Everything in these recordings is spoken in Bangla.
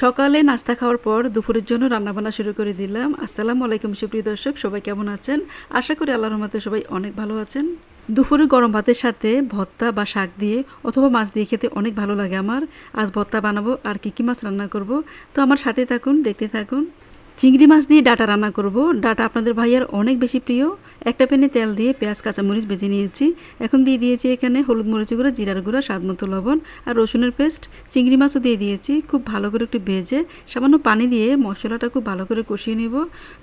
সকালে নাস্তা খাওয়ার পর দুপুরের জন্য রান্নাবান্না শুরু করে দিলাম। আসসালামু আলাইকুম, সুপ্রিয় দর্শক, সবাই কেমন আছেন? আশা করি আল্লাহর রহমতে সবাই অনেক ভালো আছেন। দুপুরে গরম ভাতের সাথে ভর্তা বা শাক দিয়ে অথবা মাছ দিয়ে খেতে অনেক ভালো লাগে আমার। আজ ভর্তা বানাবো আর কী কী মাছ রান্না করব, তো আমার সাথে থাকুন, দেখতে থাকুন। চিংড়ি মাছ দিয়ে ডাটা রান্না করব। ডাটা আপনাদের ভাইয়ার অনেক বেশি প্রিয়। একটা প্যানে তেল দিয়ে পেঁয়াজ, কাঁচামরিচ বেজে নিয়েছি। এখন দিয়ে দিয়েছি এখানে হলুদ মরিচের গুঁড়া, জিরার গুঁড়া, স্বাদ মতো লবণ আর রসুনের পেস্ট। চিংড়ি মাছও দিয়ে দিয়েছি, খুব ভালো করে একটু ভেজে সামান্য পানি দিয়ে মশলাটা খুব ভালো করে কষিয়ে নেব।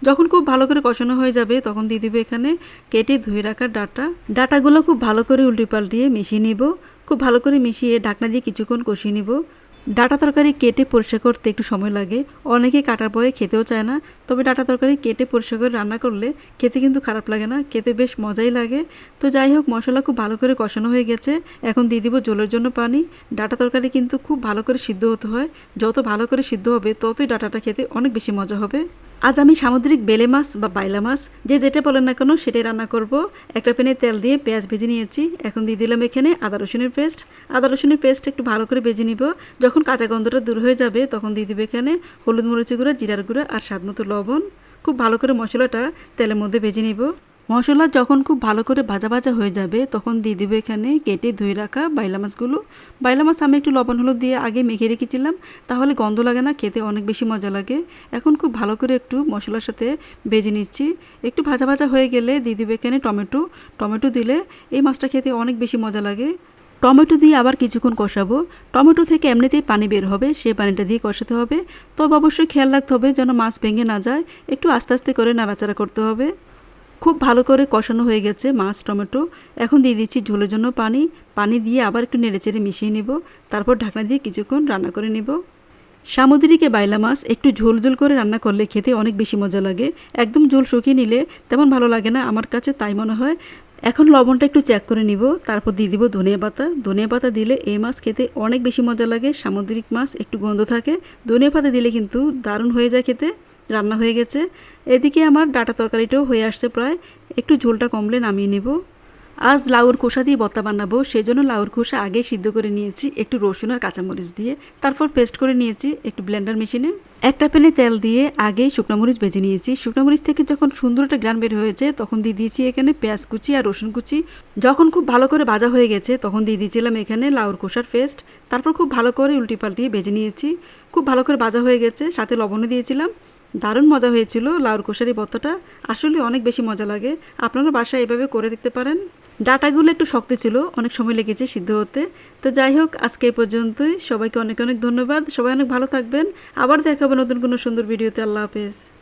যখন খুব ভালো করে কষানো হয়ে যাবে, তখন দিয়ে দেবো এখানে কেটে ধুয়ে রাখা ডাটা। ডাটাগুলো খুব ভালো করে উল্টে পাল্টিয়ে মিশিয়ে নেব। খুব ভালো করে মিশিয়ে ঢাকনা দিয়ে কিছুক্ষণ কষিয়ে নিব। ডাটা তরকারি কেটে পরিষ্কার করতে একটু সময় লাগে। অনেকে কাটার পরে খেতেও চায় না, তবে ডাটা তরকারি কেটে পরিষ্কার করে রান্না করলে খেতে কিন্তু খারাপ লাগে না, খেতে বেশ মজাই লাগে। তো যাই হোক, মশলা খুব ভালো করে কষানো হয়ে গেছে। এখন দিয়ে দিব জলের জন্য পানি। ডাটা তরকারি কিন্তু খুব ভালো করে সিদ্ধ হতে হয়। যত ভালো করে সিদ্ধ হবে, ততই ডাটাটা খেতে অনেক বেশি মজা হবে। আজ আমি সামুদ্রিক বেলে মাছ বা বাইলা মাছ, যে যেটা বলেন না কেন সেটাই রান্না করব। একটা প্যানে তেল দিয়ে পেঁয়াজ ভেজে নিয়েছি। এখন দিয়ে দিলাম এখানে আদা রসুনের পেস্ট। আদা রসুনের পেস্ট একটু ভালো করে ভেজে নিব। যখন কাঁচা গন্ধটা দূর হয়ে যাবে, তখন দিয়ে দিবে এখানে হলুদ মরিচি গুঁড়া, জিরার গুঁড়া আর স্বাদ মতো লবণ। খুব ভালো করে মশলাটা তেলের মধ্যে ভেজে নিব। মশলা যখন খুব ভালো করে ভাজা ভাজা হয়ে যাবে, তখন দিয়ে দেবো এখানে কেটে ধুয়ে রাখা বাইলা মাছগুলো। বাইলা মাছ আমি একটু লবণ হলুদ দিয়ে আগে মেখে রেখেছিলাম, তাহলে গন্ধ লাগে না, খেতে অনেক বেশি মজা লাগে। এখন খুব ভালো করে একটু মশলার সাথে ভেজে নিচ্ছি। একটু ভাজা ভাজা হয়ে গেলে দিয়ে দেবে এখানে টমেটো। টমেটো দিলে এই মাছটা খেতে অনেক বেশি মজা লাগে। টমেটো দিয়ে আবার কিছুক্ষণ কষাবো। টমেটো থেকে এমনিতেই পানি বের হবে সেই পানিটা দিয়ে কষাতে হবে। তবে অবশ্যই খেয়াল রাখতে হবে যেন মাছ ভেঙে না যায়। একটু আস্তে আস্তে করে নাড়াচাড়া করতে হবে। খুব ভালো করে কষানো হয়ে গেছে মাছ, টমেটো। এখন দিয়ে দিচ্ছি ঝোলের জন্য পানি। পানি দিয়ে আবার একটু নেড়েচেড়ে মিশিয়ে নিব। তারপর ঢাকনা দিয়ে কিছুক্ষণ রান্না করে নিব। সামুদ্রিকে বাইলা মাছ একটু ঝোল ঝোল করে রান্না করলে খেতে অনেক বেশি মজা লাগে। একদম ঝোল শুকিয়ে নিলে তেমন ভালো লাগে না, আমার কাছে তাই মনে হয়। এখন লবণটা একটু চেক করে নিব। তারপর দিয়ে দিব ধনিয়া পাতা। ধনিয়া পাতা দিলে এই মাছ খেতে অনেক বেশি মজা লাগে। সামুদ্রিক মাছ একটু গন্ধ থাকে। ধনিয়া পাতা দিলে কিন্তু দারুণ হয়ে যায় খেতে। রান্না হয়ে গেছে। এদিকে আমার ডাটা তরকারিটাও হয়ে আসছে প্রায়। একটু ঝোলটা কমলে নামিয়ে নেব। আজ লাউর খোসা দিয়ে বত্তা বানাবো সেই জন্য লাউর খোসা আগে সিদ্ধ করে নিয়েছি একটু রসুন আর কাঁচামরিচ দিয়ে। তারপর পেস্ট করে নিয়েছি একটু ব্লেন্ডার মেশিনে। একটা প্যানে তেল দিয়ে আগে শুকনো মরিচ ভেজে নিয়েছি। শুকনো মরিচ থেকে যখন সুন্দর একটা গ্রান বের হয়েছে, তখন দিয়ে দিয়েছি এখানে পেঁয়াজ কুচি আর রসুন কুচি। যখন খুব ভালো করে ভাজা হয়ে গেছে, তখন দিয়ে দিয়েছিলাম এখানে লাউর খোসার পেস্ট। তারপর খুব ভালো করে উল্টি পাল্টিয়ে ভেজে নিয়েছি। খুব ভালো করে ভাজা হয়ে গেছে, সাথে লবণও দিয়েছিলাম। দারুণ মজা হয়েছিল লাউর কোষারি ভর্তাটা আসলে অনেক বেশি মজা লাগে। আপনারা বাসায় এভাবে করে দেখতে পারেন। ডাটাগুলো একটু শক্ত ছিল, অনেক সময় লেগেছে সিদ্ধ হতে। তো যাই হোক, আজকে এই পর্যন্তই। সবাইকে অনেক অনেক ধন্যবাদ। সবাই অনেক ভালো থাকবেন। আবার দেখাবো নতুন কোনো সুন্দর ভিডিওতে। আল্লাহ হাফেজ।